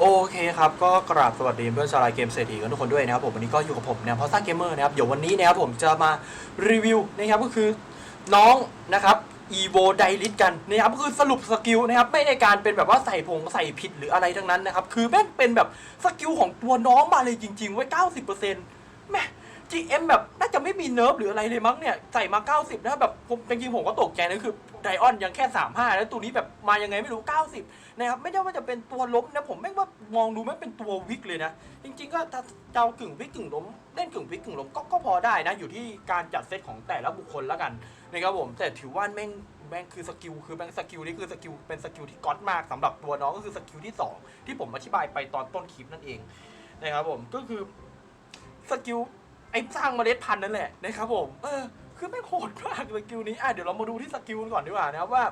โอเคครับก็กราบสวัสดีเพื่อนชาวไลเกมเศรษฐีกันทุกคนด้วยนะครับผมวันนี้ก็อยู่กับผมเนี่ยพอซ่าเกมเมอร์นะครับเดี๋ยววันนี้นะครับผมจะมารีวิวนะครับก็คือน้องนะครับอีโวไดลิทกันนะครับก็คือสรุปสกิลนะครับไม่ในการเป็นแบบว่าใส่ผงใส่ผิดหรืออะไรทั้งนั้นนะครับคือแม่งเป็นแบบสกิลของตัวน้องมาเลยจริงๆไว้เก้าสิบเปอร์เซ็นต์แม่ GM แบบน่าจะไม่มีเนิร์ฟหรืออะไรเลยมั้งเนี่ย ใส่มา 90 นะแบบผมจริงๆผมก็ตกใจนะคือไดออนยังแค่ 35 แล้วตัวนี้แบบมายังไงไม่รู้ 90 นะครับ ไม่ได้ว่าจะเป็นตัวล้มนะ ผมแม่งว่ามองดูไม่งเป็นตัววิกเลยนะ จริง ๆ ก็ถ้าเจ้ากึ่งวิกกึ่งล้ม เล่นกึ่งวิกกึ่งล้มก็ก็พอได้นะ อยู่ที่การจัดเซตของแต่ละบุคคลแล้วกันนะครับผมแต่ถือว่าแม่งแม่งคือสกิลคือแม่งสกิลนี่คือสกิลเป็นสกิลที่ก๊อตมากสำหรับตัวน้องก็คือสกิลที่สองที่ผมอธิบายไปตอนต้นคลิปนั่นเองนะครับผมก็คือสกิล ไอ้สร้างเมล็ดพันธุ์นั่นแหละนะครับผมเออคือไม่โหดมากสกิลนี้อะเดี๋ยวเรามาดูที่สกิลกันก่อนดีกว่านะครับว่า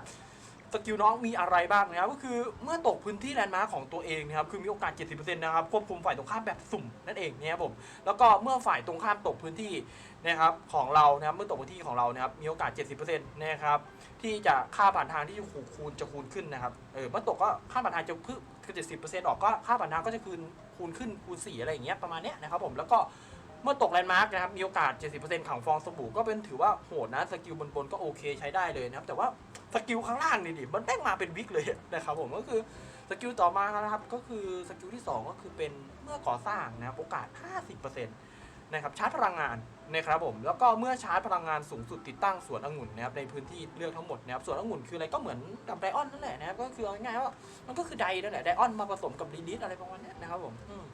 สกิลน้องมีอะไรบ้างนะครับก็คือเมื่อตกพื้นที่แลนด์มาร์คของตัวเองนะครับคือมีโอกาส 70%นะครับควบคุมฝ่ายตรงข้ามแบบสุ่มนั่นเองนะครับผมแล้วก็เมื่อฝ่ายตรงข้ามตกพื้นที่นะครับของเรานะครับเมื่อตกพื้นที่ของเรานะครับมีโอกาส 70%นะครับที่จะค่าผ่านทางที่จะคูณจะคูณขึ้นนะครับเออเมื่อตกก็ค่าผ่านทางจะเพิ่มคือ70%ออกก็ค่าผ่านทางก็จะคืนคูณขึ้นคูณ4อะไรอย่างเงี้ยประมาณเนี้ยนะครับผมแล้วก็ มื่อตกแลนด์มาร์กนะครับ มีโอกาส 70%ของฟองสบู่ก็เป็นถือว่าโหดนะ สกิลบนบนๆก็โอเคใช้ได้เลยนะครับ แต่ว่าสกิลข้างล่างนี่ดิมันแม่งมาเป็นวิกเลยนะครับผมก็คือสกิลต่อมานะครับ ก็คือสกิลที่ 2 ก็คือเป็นเมื่อก่อสร้างนะครับโอกาส 50%นะครับชาร์จพลังงานนะครับผมแล้วก็เมื่อชาร์จพลังงานสูงสุดติดตั้งสวนองุ่นนะครับในพื้นที่เลือกทั้งหมดนะครับสวนองุ่นคืออะไรก็เหมือนกับไดออนนั่นแหละนะครับก็คือง่ายๆว่ามันก็คือไดนั่นแหละไดออนมาผสมกับลิลิทอะไรประมาณนี้นะครับผมม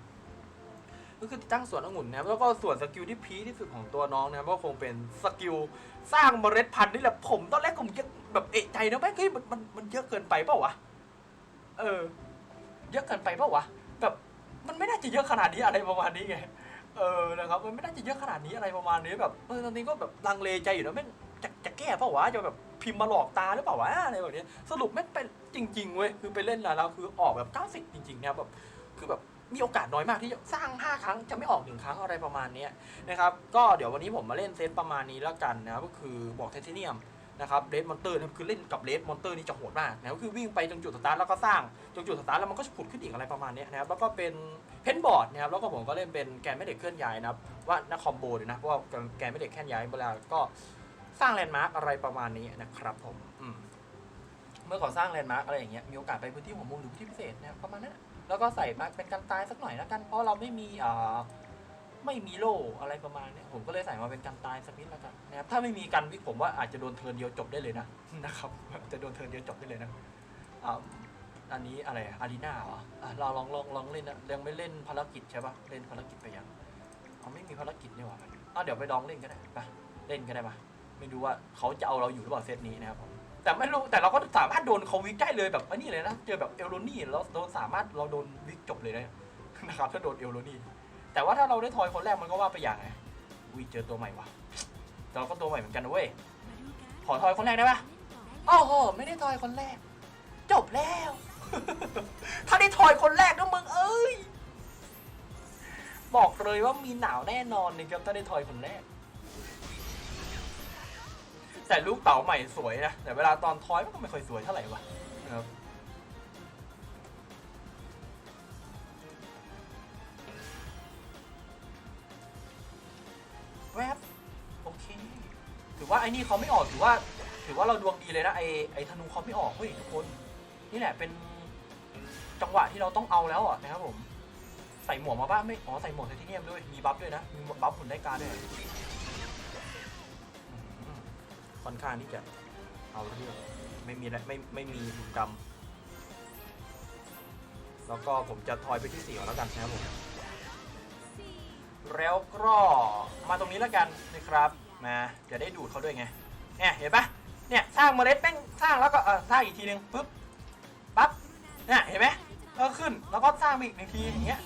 ก็คือติดตั้งสวนองุ่นนะครับแล้วก็ส่วนสกิลที่พีคที่สุดของตัวน้องนะครับก็คงเป็นสกิลสร้างเมล็ดพันธุ์นี่แหละผมตอนแรกผมยังแบบเอะใจนะแม่งเฮ้ยมันมันมันเยอะเกินไปเปล่าวะเออ เยอะเกินไปเปล่าวะแบบมันไม่น่าจะเยอะขนาดนี้อะไรประมาณนี้ไงเออนะครับมันไม่น่าจะเยอะขนาดนี้อะไรประมาณนี้แบบเออตอนนี้ก็แบบลังเลใจอยู่นะแม่งจะจะแก้เปล่าวะจะแบบพิมพ์มาหลอกตาหรือเปล่าวะอะไรแบบนี้สรุปแม่งเป็นจริงๆเว้ยคือไปเล่นแล้วคือออกแบบ90จริงๆนะแบบคือแบบ มีโอกาสน้อยมากที่จะสร้าง 5 ครั้งจะไม่ออกหนึ่งครั้งอะไรประมาณนี้นะครับก็เดี๋ยววันนี้ผมมาเล่นเซตประมาณนี้แล้วกันนะครับก็คือบอกไทเทเนียมนะครับเลดมอนเตอร์นะครับคือเล่นกับเลดมอนเตอร์นี่จะโหดมากนะครับก็คือวิ่งไปตรงจุดสตาร์ทแล้วก็สร้างตรงจุดสตาร์ทแล้วมันก็จะผุดขึ้นอีกอะไรประมาณนี้นะครับแล้วก็เป็นเพนบอร์ดนะครับแล้วก็ผมก็เล่นเป็นแกนไม่เด็กเคลื่อนย้ายนะครับว่านักคอมโบเลยนะเพราะว่าแกนไม่เด็กเคลื่อนย้ายเวลาก็สร้างแลนด์มาร์กอะไรประมาณนี้นะครับผมอืมเมื่อก่อสร้างแลนด์มาร์กอะไรอย่างเงี้ยมีโอกาสไปพื้นที่หัวมุมหรือพื้นที่พิเศษนะครับประมาณนั้น แล้วก็ใส่มาเป็นกันตายสักหน่อยแล้วกัน เพราะเราไม่มีเอ่าไม่มีโล่อะไรประมาณนี้ผมก็เลยใส่มาเป็นกันตายสักนิดแล้วกันนะครับถ้าไม่มีกันวิกผมว่าอาจจะโดนเทินเดียวจบได้เลยนะนะครับจะโดนเทินเดียวจบได้เลยนะอันนี้อะไรอารีนาเหรอเราลองลองลองเล่นนะยังไม่เล่นภารกิจใช่ปะเล่นภารกิจไปยังอ๋อไม่มีภารกิจนี่หว่าอะเดี๋ยวไปลองเล่นก็ได้ไปเล่นก็ได้ปะไม่รู้ว่าเขาจะเอาเราอยู่หรือเปล่าเซตนี้นะครับผม แต่ไม่รู้แต่เราก็สามารถโดนเขาวิกได้เลยแบบอันนี้เลยนะเจอแบบเอลโรนี่แล้วโดนสามารถเราโดนวิกจบเลยนะนะครับถ้าโดนเอลโรนี่แต่ว่าถ้าเราได้ทอยคนแรกมันก็ว่าไปอย่างไงวิเจอตัวใหม่ว่ะแต่เราก็ตัวใหม่เหมือนกันนะเว้ยขอทอยคนแรกได้ปะโอ้โหไม่ได้ทอยคนแรก จบแล้ว ถ้าได้ทอยคนแรกนะมึงเอ้ยบอกเลยว่ามีหนาวแน่นอนนะครับถ้าได้ทอยคนแรก แต่ลูกเต๋าใหม่สวยนะ แต่เวลาตอนทอยมันก็ไม่ค่อยสวยเท่าไหร่วะนะครับแวบโอเค ถือว่าไอ้นี่เขาไม่ออกถือว่า ถือว่าเราดวงดีเลยนะไอ้ไอ้ธนูเขาไม่ออกเฮ้ยทุกคน นี่แหละเป็นจังหวะที่เราต้องเอาแล้วอะนะครับผม ใส่หมวกมาบ้างไม่ อ๋อ ใส่หมวกไทเทเนียมด้วย มีบัฟด้วยนะ มีบัฟหุ่นได้การด้วย ค่อนข้างที่จะเอาเรื่องไม่มีไม่ไม่มีบุญกรรม แล้วก็ผมจะทอยไปที่สี่แล้วกันนะครับผมแล้วก็มาตรงนี้แล้วกันนะครับมาจะได้ดูดเขาด้วยไงเนี่ยเห็นปะเนี่ยสร้างเมล็ดแม่งสร้างแล้วก็เออสร้างอีกทีนึงปุ๊บปั๊บเนี่ยเห็นไหมแล้วขึ้นแล้วก็สร้างอีกหนึ่งทีอย่างเงี้ย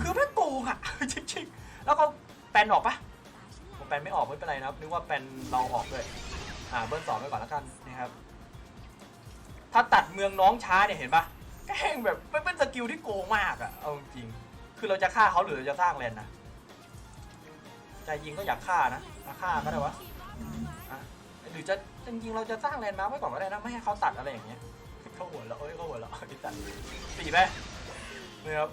คือแม่งโกงอะจริงๆแล้วก็แปลนออกปะผมแปลนไม่ออกไม่เป็นไรนะครับนึกว่าแปลนเราออกด้วย อ่าเบิ้ลสองไปก่อนแล้วกันนะครับ ถ้าตัดเมืองน้องช้าเนี่ยเห็นปะแกล้งแบบไม่เป็นสกิลที่โกงมากอะเอาจริง คือเราจะฆ่าเขาหรือเราจะสร้างแลนนะใจยิงก็อยากฆ่านะมาฆ่าก็ได้วะอะหรือจะจริงๆเราจะสร้างแลนด์มาร์คไว้ก่อนก็ได้นะไม่ให้เขาตัดอะไรอย่างเงี้ยเขาหัวเราะเอ้ยเขาหัวเราะที่ตัดสี่ไปนะครับ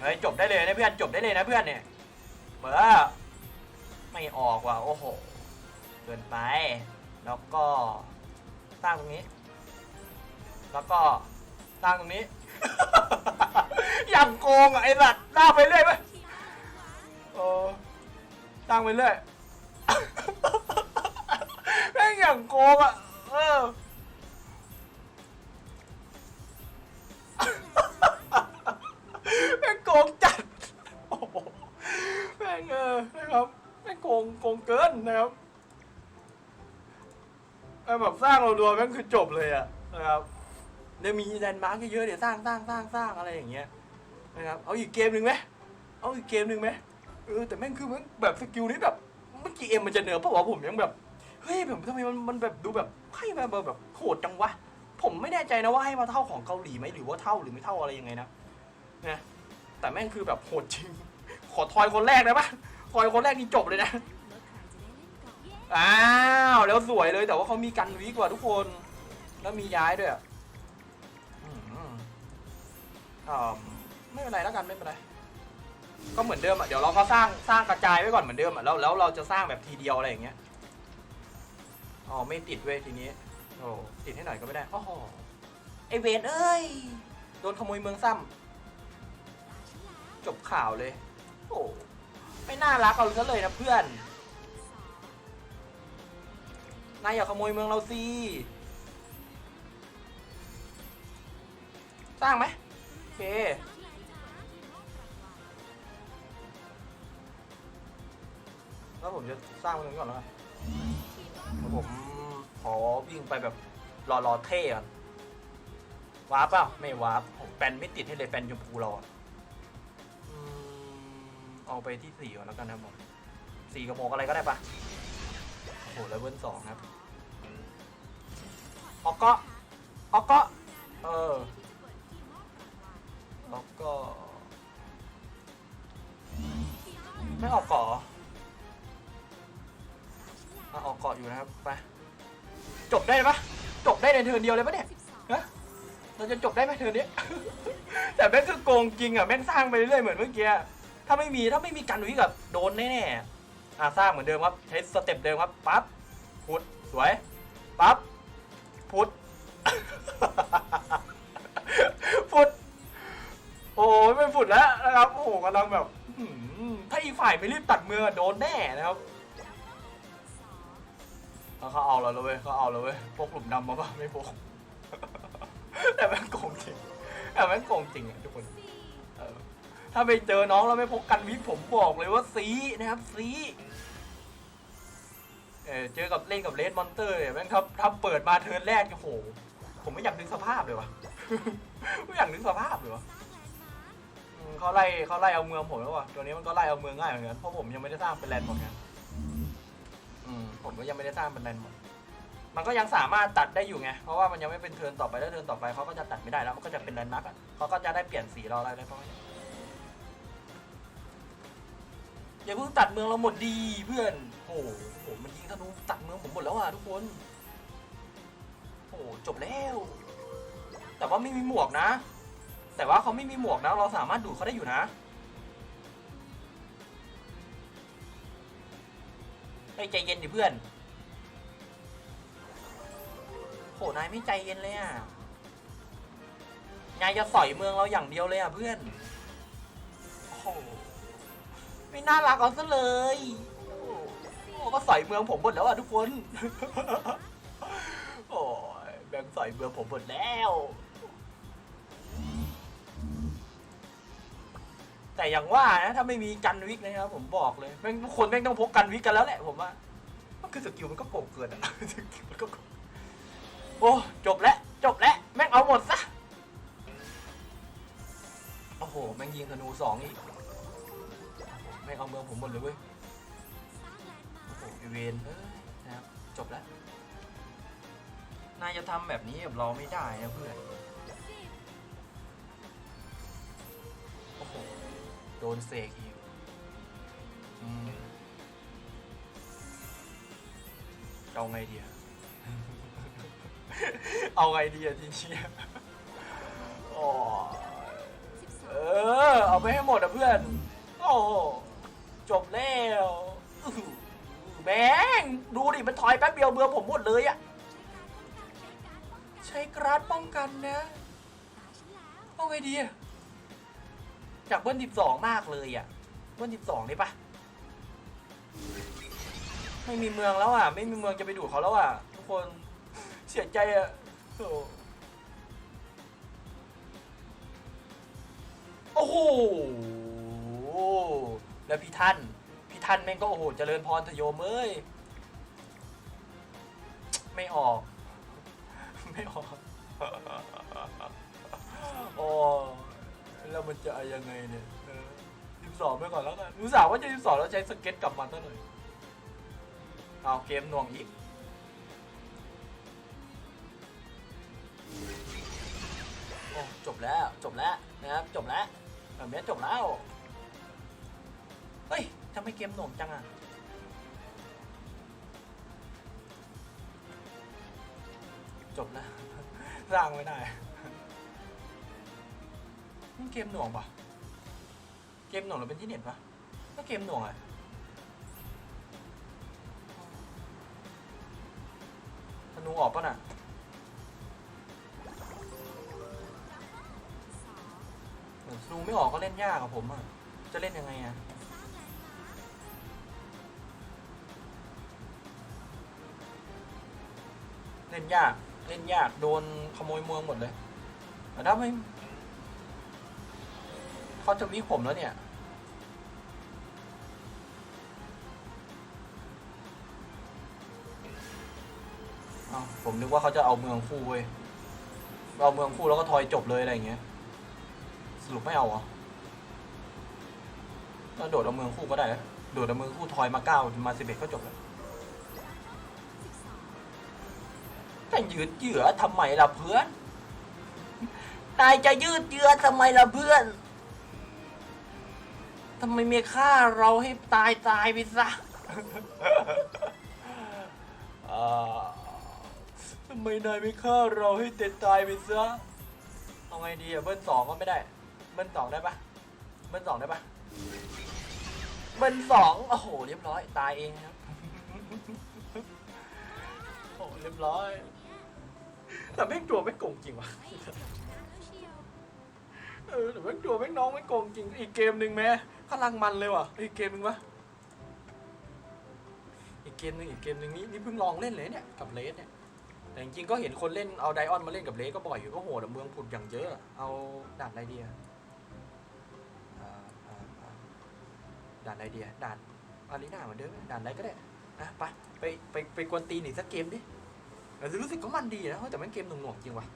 เฮ้ยจบได้เลยนะเพื่อนจบได้เลยนะเพื่อนเนี่ยเบอร์ไม่ออกว่ะโอ้โห เกินไป แล้วก็สร้างตรงนี้ แล้วก็สร้างตรงนี้ อย่างโกงอะไอ้สัตว์สร้างไปเรื่อยไปเออสร้างไปเรื่อยแม่งอย่างโกงอะเออแม่งโกงจัดโอ้โหแม่งเออนะครับแม่งโกงโกงเกินนะครับ ไอแบบสร้างรัวๆแม่งคือจบเลยอะนะครับเดี๋ยวมีแลนด์มาร์กเยอะๆเดี๋ยวสร้างสร้างสร้างสร้างอะไรอย่างเงี้ยนะครับเอาอีกเกมหนึ่งไหมเอาอีกเกมหนึ่งไหมเออแต่แม่งคือมันแบบสกิลนี้แบบมื่กี้เอ็มมันจะเหนือเพราะว่าผมยังแบบเฮ้ยแบบทำไมมันมันแบบดูแบบให้มาแบบโหดจังวะผมไม่แน่ใจนะว่าให้มาเท่าของเกาหลีไหมหรือว่าเท่าหรือไม่เท่าอะไรยังไงนะนะแต่แม่งคือแบบโหดจริงขอทอยคนแรกได้ปะทอยคนแรกนี่จบเลยนะ อ้าว แล้วสวยเลยแต่ว่าเขามีกันวีกว่าทุกคน แล้วมีย้ายด้วยอะอืมอ่าไม่เป็นไรแล้วกันไม่เป็นไรก็เหมือนเดิมอะเดี๋ยวเราก็สร้างสร้างกระจายไว้ก่อนเหมือนเดิมอะแล้วแล้วเราจะสร้างแบบทีเดียวอะไรอย่างเงี้ยอ๋อไม่ติดเว้ยทีนี้โอ้ติดให้หน่อยก็ไม่ได้โอ้โหไอเวนเอ้ยโดนขโมยเมืองซ้ำจบข่าวเลย โอ้ไม่น่ารักเอาซะเลยนะเพื่อน นายอย่าขโมยเมืองเราสิสร้างไหมโอเคแล้วผมจะสร้างเมืองก่อนแล้วกันเดี๋ยวผมขอวิ่งไปแบบรอรอเท่ก่อนวาร์ปเปล่าไม่วาร์ปผมแปนไม่ติดให้เลยแปนชมพูรออืมเอาไปที่สี่ก่อนแล้วกันครับผมสี่กระโมกอะไรก็ได้ปะ โอ้โหเลเวลสองครับออกก็ออกก็เออแล้วก็ไม่ออกเกาะเหรออะออกเกาะอยู่นะครับไปจบได้ปะจบได้ในเทิร์นเดียวเลยปะเนี่ยฮะเราจะจบได้ไหมเทิร์นนี้ แต่แม่งคือโกงจริงอะแม่งสร้างไปเรื่อยๆเหมือนเมื่อกี้อะถ้าไม่มีถ้าไม่มีกันวิกับโดนแน่ๆ อะสร้างเหมือนเดิมครับใช้สเต็ปเดิมครับปั๊บพุดสวยปั๊บพุดพุดโอ้ยไม่พุดแล้วนะครับโอ้โหกำลังแบบถ้าอีกฝ่ายไม่รีบตัดมือโดนแน่นะครับเอาเขาเอาเราเลยเขาเอาเราเว้ยพวกหลุมดำมาก็ไม่พกแต่แม่งโกงจริงแต่แม่งโกงจริงอะทุกคน ถ้าไปเจอน้องแล้วไม่พกกันวิทย์ผมบอกเลยว่าซีนะครับซีเออเจอกับเล่นกับเลดมอนเตอร์เนี่ยแม่งถ้าถ้าเปิดมาเทิร์นแรกโอ้โหผมไม่อยากนึกสภาพเลยวะไม่อยากนึกสภาพเลยวะเขาไล่เขาไล่เอาเมืองผมแล้ววะตัวนี้มันก็ไล่เอาเมืองง่ายเหมือนกันเพราะผมยังไม่ได้สร้างเป็นแลนด์หมดไงผมก็ยังไม่ได้สร้างเป็นแลนด์หมดมันก็ยังสามารถตัดได้อยู่ไง เพราะว่ามันยังไม่เป็นเทิร์นต่อไปแล้วเทิร์นต่อไปเขาก็จะตัดไม่ได้แล้วมันก็จะเป็นแลนด์มาร์กเขาก็จะได้เปลี่ยนสีเราอะไรได้ประมาณ อย่าเพิ่งตัดเมืองเราหมดดีเพื่อน โอ้โหมันยิงธนูตัดเมืองผมหมดแล้วอะทุกคน โอ้โหจบแล้ว แต่ว่าไม่มีหมวกนะ แต่ว่าเขาไม่มีหมวกนะ เราสามารถดูดเขาได้อยู่นะเฮ้ใจเย็นดิเพื่อนโหนายไม่ใจเย็นเลยอะ นายจะสอยเมืองเราอย่างเดียวเลยอะเพื่อน โอ้ ไม่น่ารักเอาซะเลยโอ้ก็สอยเมืองผมหมดแล้วอะทุกคน โอ้ยแบ่งสอยเมืองผมหมดแล้ว แต่อย่างว่านะถ้าไม่มีกันวิกนะครับผมบอกเลยแม่งทุกคนแม่งต้องพกกันวิกกันแล้วแหละผมว่ามันคือสกิลมันก็โกงเกินอะสกิลมันก็โกงโอ้จบแล้วจบแล้วแม่งเอาหมดซะโอ้โห แม่งยิงธนูสองอีก แม่เอาเมืองผมหมดเลยเว้ยโอ้โหไอเวนเอ้ยนะครับจบแล้ว นายจะทำแบบนี้กับเราไม่ได้นะเพื่อนโอ้โหโดนเสกอีกอืมเอาไงดีอะเอาไงดีอะทีนี้โอ้ไปให้หมดอะเพื่อน โอ้ จบแล้วแมงดูดิมันถอยแป๊บเดียวเบือผมหมดเลยอะใช้กราดป้องกันนะเอาไงดีอะจากเบิ้ลสิบสองมากเลยอะเบิ้ลสิบสองได้ปะไม่มีเมืองแล้วอะ ไม่มีเมืองจะไปดูเขาแล้วอะ ทุกคนเสียใจอะโอ้โอ้โห แล้วพี่ท่าน พี่ท่านแม่งก็โอ้โหเจริญพรทโยมเอ้ยไม่ออก ไม่ออกโอ้แล้วมันจะอายังไงเนี่ยสิบสองไปก่อนแล้วกันรู้สาวว่าจะสิบสองแล้วใช้สเก็ตกลับมาตั้งเลยเอาเกมหน่วงอีกโอ้จบแล้วจบแล้วนะครับจบแล้วแบบนี้จบแล้ว เฮ้ยทำไมเกมหน่วงจังอะจบแล้วสร้างไม่ได้นี่เกมหน่วงปะเกมหน่วงหรือเป็นที่เน็ตปะก็เกมหน่วงอะธนูออกปะน่ะเหมือนธนูไม่ออกก็เล่นยากกับผมอะจะเล่นยังไงอะ เล่นยากเล่นยากโดนขโมยเมืองหมดเลยแต่ถ้าไม่เขาจะวิผมแล้วเนี่ยผมนึกว่าเขาจะเอาเมืองคู่เว้ยเอาเมืองคู่แล้วก็ทอยจบเลยอะไรอย่างเงี้ย สรุปไม่เอาเหรอถ้าโดดเอาเมืองคู่ก็ได้ โดดเอาเมืองคู่ทอยมาเก้ามาสิบเอ็ดก็จบแล้ว แต่ยืดเยื้อทำไมล่ะเพื่อน นายจะยืดเยื้อทำไมล่ะเพื่อน ทำไมไม่ฆ่าเราให้ตายตายไปซะอ่าทำไมนายไม่ฆ่าเราให้เต็ตายไปซะเอาไงดีอะเบิ้ลสองก็ไม่ได้ เบิ้ลสองได้ปะเบิ้ลสองได้ปะเบิ้ลสองโอ้โห เรียบร้อย ตายเองครับ โอ้โหเรียบร้อย แต่แม่งตัวไม่งโกงจริงว่ะเออแต่แม่งตัวแม่งน้องไม่งโกงจริง อีกเกมหนึ่งแม้กำลังมันเลยว่ะ อีกเกมหนึ่งวะ อีกเกมหนึ่งอีกเกมหนึ่งนี่นี่เพิ่งลองเล่นเลยเนี่ยกับเลสเนี่ย แต่จริงๆก็เห็นคนเล่นเอาไดออนมาเล่นกับเลสก็บ่อยอยู่ก็โหดอะเมืองผุดอย่างเยอะ เอาด่านอะไรดีอะอ่าอ่าอ่าด่านอะไรดีอะด่านอารีนาเหมือนเดิมด่านอะไรก็ได้อะไปไปไปไปกวนตีนอีกสักเกมดิ แต่รู้สึกก็มันดีนะแต่แม่งเกมหน่วงๆจริงว่ะ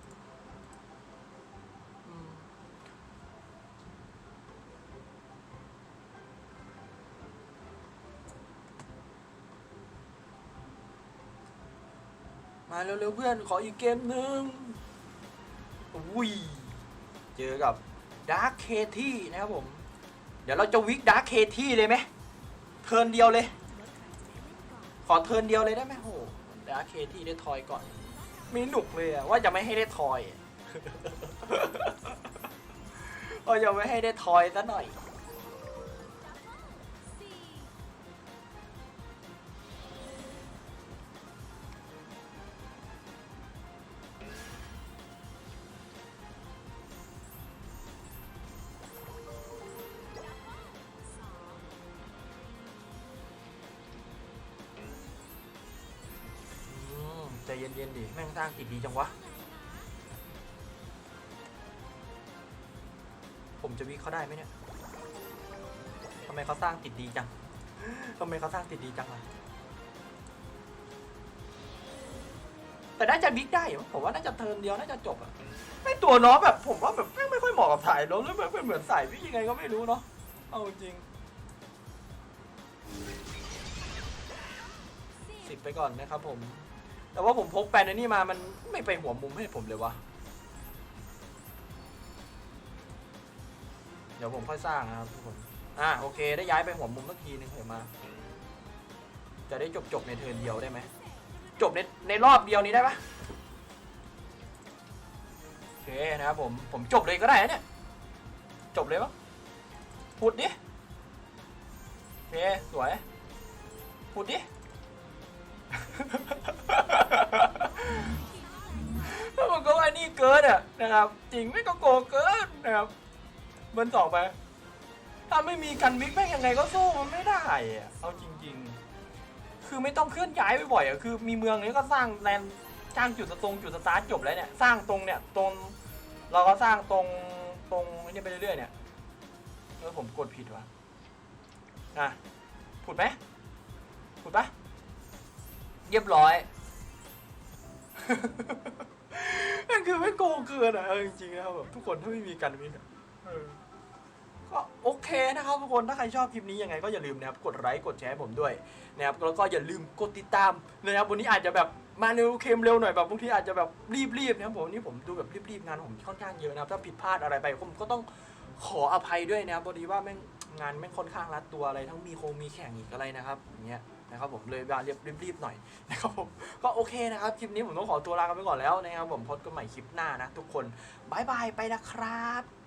มาเร็วๆเพื่อนขออีกเกมหนึ่งอุ้ย เจอกับดาร์คเคที่นะครับผม เดี๋ยวเราจะวิกดาร์คเคที่เลยไหม เทิร์นเดียวเลย ขอเทิร์นเดียวเลยได้ไหมโห ดาร์คเคที่ได้ทอยก่อน มีหนุกเลยอะว่าจะไม่ให้ได้ทอยอะว่าจะไม่ให้ได้ทอยซะหน่อย ดิแม่งสร้างติดดีจังวะ ผมจะวิเคราได้ไหมเนี่ยทำไมเขาสร้างติดดีจังทำไมเขาสร้างติดดีจังอะแต่น่าจะบิ๊กได้ผมว่าน่าจะเทิร์นเดียวน่าจะจบอะไอตัวน้องแบบ ผมว่าแบบแม่ไม่ค่อยเหมาะกับสายล้มแล้วแบบเหมือนสายวิ่งยังไงก็ไม่รู้เนาะเอาจริงสิบไปก่อนนะครับผม แต่ว่าผมพกแปนอันนี้มามันไม่ไปหัวมุมให้ผมเลยวะ เดี๋ยวผมค่อยสร้างนะครับทุกคน อ่าโอเค ได้ย้ายไปหัวมุมสักทีนึงเห็นมา จะได้จบจบในเทิร์นเดียวได้ไหม จบในในรอบเดียวนี้ได้ปะโอเคนะครับผม ผมจบเลยก็ได้เนี่ย จบเลยปะพูดดิโอเค สวยพูดดิ เกินอะนะครับจริงไม่ก็โกงเกินนะครับเบิร์นต่อไป ถ้าไม่มีกันมิกแม่งยังไงก็สู้มันไม่ได้อะเอาจริง ๆ คือไม่ต้องเคลื่อนย้ายบ่อยๆอะคือมีเมืองนี้ก็สร้างแลนสร้างจุดตรงจุดสตาร์ทจบแล้วเนี่ยสร้างตรงเนี่ยตรงเราก็สร้างตรงตรงนี่ไปเรื่อยๆเนี่ยเออผมกดผิดวะอะผุดไหมผุดปะเรียบร้อย นั่นคือไม่โกงเกินอะเออจริงๆนะครับแบบทุกคนถ้าไม่มีกันมินเออก็โอเคนะครับทุกคนถ้าใครชอบคลิปนี้ยังไงก็อย่าลืมนะครับกดไลค์กดแชร์ให้ผมด้วยนะครับแล้วก็อย่าลืมกดติดตามนะครับวันนี้อาจจะแบบมาเร็วเค็มเร็วหน่อยแบบบางทีอาจจะแบบรีบๆนะครับผมนนี้ผมดูแบบรีบๆงานผมค่อนข้างเยอะนะครับถ้าผิดพลาดอะไรไปผมก็ต้องขออภัยด้วยนะครับพอดีว่าแม่งงานแม่งค่อนข้างรัดตัวอะไรทั้งมีโคงมีแข่งอีกอะไรนะครับอย่างเงี้ย นะครับผมเลยว่าเรียบรีบๆหน่อยนะครับผมก็โอเคนะครับคลิปนี้ผมต้องขอตัวลากันไปก่อนแล้วนะครับผมพบกันใหม่คลิปหน้านะทุกคนบายบายไปนะครับ